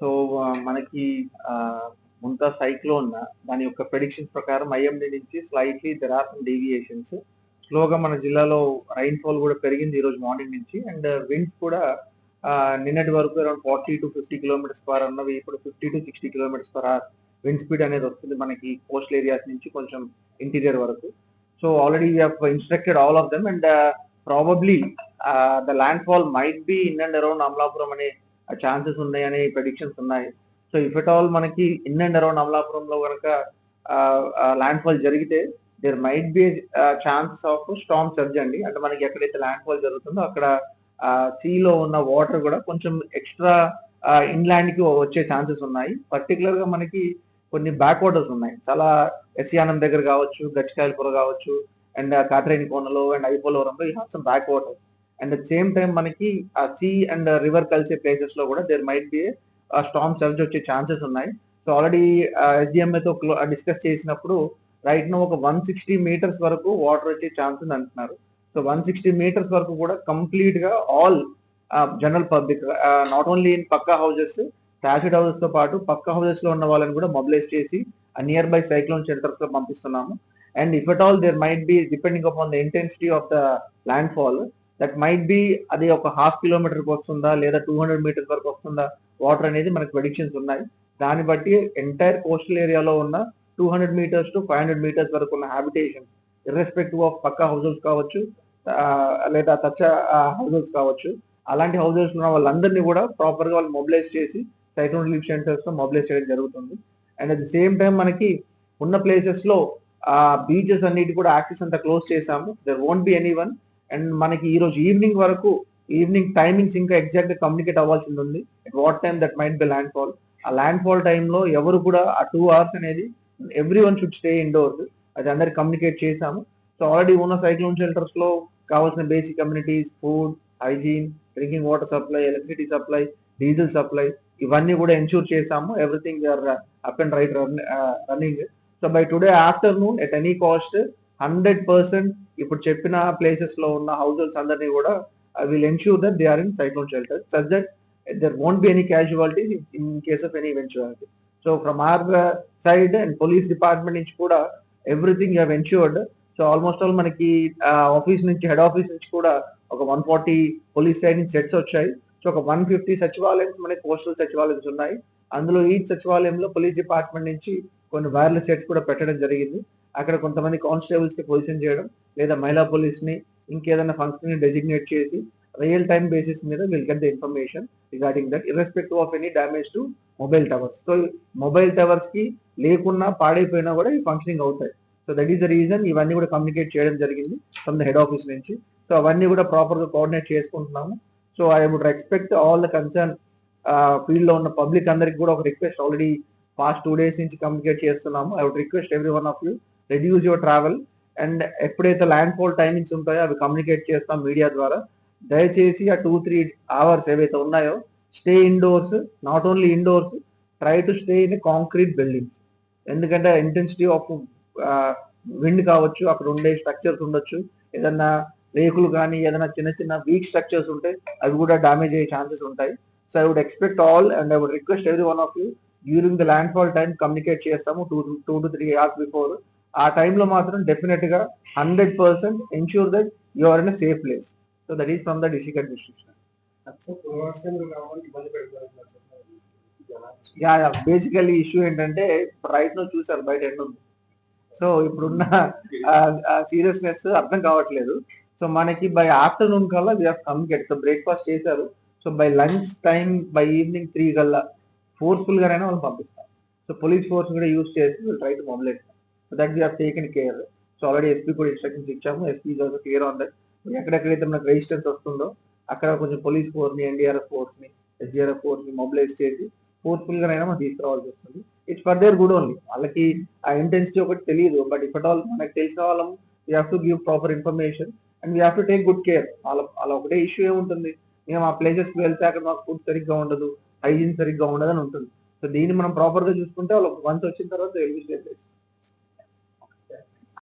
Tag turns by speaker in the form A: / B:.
A: So మనకి Montha cyclone దాని యొక్క ప్రెడిక్షన్స్ ప్రకారం ఐఎండి నుంచి slightly there are some deviations స్లోగా మన జిల్లాలో రైన్ ఫాల్ కూడా పెరిగింది ఈరోజు మార్నింగ్ నుంచి అండ్ విండ్స్ కూడా నిన్నటి వరకు around forty to fifty kilometres per అన్నవి ఇప్పుడు fifty to sixty kilometres per hour wind speed అనేది వస్తుంది మనకి కోస్టల్ ఏరియాస్ నుంచి కొంచెం ఇంటీరియర్ వరకు. So already we instructed all of them and probably the landfall might be in and around Amalapuram అనే chances ఉన్నాయి అనే ప్రెడిక్షన్స్ ఉన్నాయి. సో ఇఫ్ ఎట్ ఆల్ మనకి ఇన్ అండ్ అరౌండ్ అమలాపురంలో కనుక ల్యాండ్ ఫాల్ జరిగితే there might be chances of storm surge అండి. అంటే మనకి ఎక్కడైతే ల్యాండ్ ఫాల్ జరుగుతుందో అక్కడ సీలో ఉన్న వాటర్ కూడా కొంచెం ఎక్స్ట్రా ఇన్లాండ్కి వచ్చే ఛాన్సెస్ ఉన్నాయి. పర్టికులర్గా మనకి కొన్ని బ్యాక్ వాటర్స్ ఉన్నాయి. చాలా ఎస్యానం దగ్గర కావచ్చు గచ్చికాయలపుర కావచ్చు అండ్ కాట్రేని కోనలో అండ్ ఐపోలవరంలో ఈ have some backwaters and same time మనకి ఆ సీ అండ్ రివర్ కలిసే ప్లేసెస్లో కూడా there might be storm surge వచ్చే ఛాన్సెస్ ఉన్నాయి. సో ఆల్రెడీ ఎస్డిఎంఏతో డిస్కస్ చేసినప్పుడు రైట్ను ఒక వన్ సిక్స్టీ మీటర్స్ వరకు వాటర్ వచ్చే ఛాన్స్ ఉంది అంటున్నారు. సో వన్ సిక్స్టీ మీటర్స్ వరకు కూడా కంప్లీట్గా all general public not only in pucca houses thatched హౌసెస్తో పాటు పక్క హౌసెస్లో ఉన్న వాళ్ళని కూడా మొబిలైజ్ చేసి నియర్ బై సైక్లోన్ సెంటర్స్లో పంపిస్తున్నాము. And if at all there might be depending upon the intensity of the landfall that might be అది ఒక హాఫ్ కిలోమీటర్ వస్తుందా లేదా టూ హండ్రెడ్ మీటర్స్ వరకు వస్తుందా? వాటర్ అనేది మనకు ప్రెడిక్షన్స్ ఉన్నాయి. దాన్ని బట్టి ఎంటైర్ కోస్టల్ ఏరియాలో ఉన్న two hundred metres to five hundred metres వరకు ఉన్న habitation irrespective of pucca houses కావచ్చు లేదా తచ్చ హౌసెస్ కావచ్చు అలాంటి హౌసెస్ ఉన్న వాళ్ళందరినీ కూడా ప్రాపర్గా వాళ్ళు మొబిలైజ్ చేసి సైక్లోన్ రిలీఫ్ సెంటర్స్లో మొబిలైజ్ చేయడం జరుగుతుంది. And at the same time మనకి ఉన్న ప్లేసెస్లో ఆ బీచెస్ అన్నిటి కూడా యాక్సెస్ అంతా క్లోజ్ చేసాము there won't be anyone and మనకి ఈ రోజు ఈవినింగ్ వరకు ఈవినింగ్ టైమింగ్స్ ఇంకా ఎగ్జాక్ట్గా కమ్యూనికేట్ అవ్వాల్సింది ఉంది. At what time that might be landfall ఆ ల్యాండ్ ఫాల్ టైంలో ఎవరు కూడా ఆ టూ అవర్స్ అనేది everyone should stay indoors అది అందరికి కమ్యూనికేట్ చేశాము. సో ఆల్రెడీ ఉన్న సైక్లోన్ షెల్టర్స్లో కావాల్సిన basic communities food hygiene drinking water supply electricity supply diesel supply ఇవన్నీ కూడా ఎన్షూర్ చేశాము. Everything up and right running so by today afternoon at any cost hundred percent ఇప్పుడు చెప్పిన ప్లేసెస్లో ఉన్న హౌస్ హోల్డ్స్ అందరినీ కూడా will ensure that they are in cyclone shelter such that there won't be any casualties in case of any eventuality so from our side and police department నుంచి కూడా everything have ensured so almost all మనకి uh, office నుంచి head office నుంచి కూడా ఒక one forty police side నుంచి sets వచ్చాయి. So ఒక వన్ ఫిఫ్టీ సచివాలయం మనకి పోస్టల్ సచివాలయన్స్ ఉన్నాయి. అందులో ఈ సచివాలయంలో పోలీస్ డిపార్ట్మెంట్ నుంచి కొన్ని వైర్లెస్ సెట్స్ కూడా పెట్టడం జరిగింది. అక్కడ కొంతమంది కానిస్టేబుల్స్కి పొజిషన్ చేయడం లేదా మహిళా పోలీస్ని ఇంకేదైనా ఫంక్షన్ని డెసిగ్నేట్ చేసి రియల్ టైం బేసిస్ మీద will get the information regarding that irrespective of any damage to mobile towers so mobile టవర్స్కి లేకున్నా పాడైపోయినా కూడా ఈ ఫంక్షనింగ్ అవుతాయి. So that is the reason ఇవన్నీ కూడా కమ్యూనికేట్ చేయడం జరిగింది ఫ్రమ్ ద హెడ్ ఆఫీస్ నుంచి. సో అవన్నీ కూడా ప్రాపర్గా కోఆర్డినేట్ చేసుకుంటున్నాము. So I would respect all the concern ఫీల్డ్లో ఉన్న పబ్లిక్ అందరికి కూడా ఒక request already past two days నుంచి కమ్యూనికేట్ చేస్తున్నాము. I would request everyone of you reduce your travel and ఎప్పుడైతే ల్యాండ్ ఫాల్ టైమింగ్స్ ఉంటాయో అవి కమ్యూనికేట్ చేస్తాం మీడియా ద్వారా. దయచేసి ఆ టూ త్రీ అవర్స్ ఏవైతే ఉన్నాయో stay indoors not only indoors try to stay in concrete buildings ఎందుకంటే ఇంటెన్సిటీ ఆఫ్ విండ్ కావచ్చు అక్కడ ఉండే స్ట్రక్చర్స్ ఉండొచ్చు. ఏదన్నా రేకులు కానీ ఏదైనా చిన్న చిన్న వీక్ స్ట్రక్చర్స్ ఉంటే అవి కూడా డామేజ్ అయ్యే ఛాన్సెస్ ఉంటాయి. So I would expect all and I would request everyone of you during the landfall time communicate చేస్తాము two two to three hours before ఆ టైంలో మాత్రం డెఫినెట్గా hundred percent ensure that you are in safe place so that is from the district administration yeah yeah basically issue ఏంటంటే రైట్లో చూసారు బయట ఎండ ఉంది సో ఇప్పుడున్న సీరియస్నెస్ అర్థం కావట్లేదు. సో మనకి బై ఆఫ్టర్నూన్ కల్లా వి కమ్యూనికేట్ సో బ్రేక్ఫాస్ట్ చేశారు. So by lunch time by evening three కల్లా ఫోర్స్ఫుల్ గానైనా వాళ్ళు పంపిస్తాం సో పోలీస్ ఫోర్స్ కూడా యూస్ చేసి try to mobilise so that we taken care so already SP కూడా ఇన్స్ట్రక్షన్స్ ఇచ్చాము. SP also clear on that ఎక్కడెక్కడైతే మనకు రెసిస్టెన్స్ వస్తుందో అక్కడ కొంచెం పోలీస్ ఫోర్స్ని ఎన్డీఆర్ఎఫ్ ఫోర్స్ని ఎస్డీఆర్ఎఫ్ ఫోర్స్ మొబిలైజ్ చేసి ఫోర్స్ఫుల్ మనం తీసుకురావాల్సి వస్తుంది. It's for their good only వాళ్ళకి ఆ ఇంటెన్సిటీ ఒకటి తెలియదు. బట్ ఇఫ్ అట్ ఆల్ మనకు తెలిసిన వాళ్ళం we have to give proper information and we have to take good care వాళ్ళ వాళ్ళ ఒకటే ఇష్యూ ఏముంటుంది? మేము ఆ ప్లేసెస్కి వెళ్తే అక్కడ మాకు ఫుడ్ సరిగ్గా ఉండదు హైజీన్ సరిగ్గా ఉండదు అని ఉంటుంది. సో దీన్ని మనం ప్రాపర్గా చూసుకుంటే వాళ్ళకి వన్స్ వచ్చిన తర్వాత వెలిగిస్తే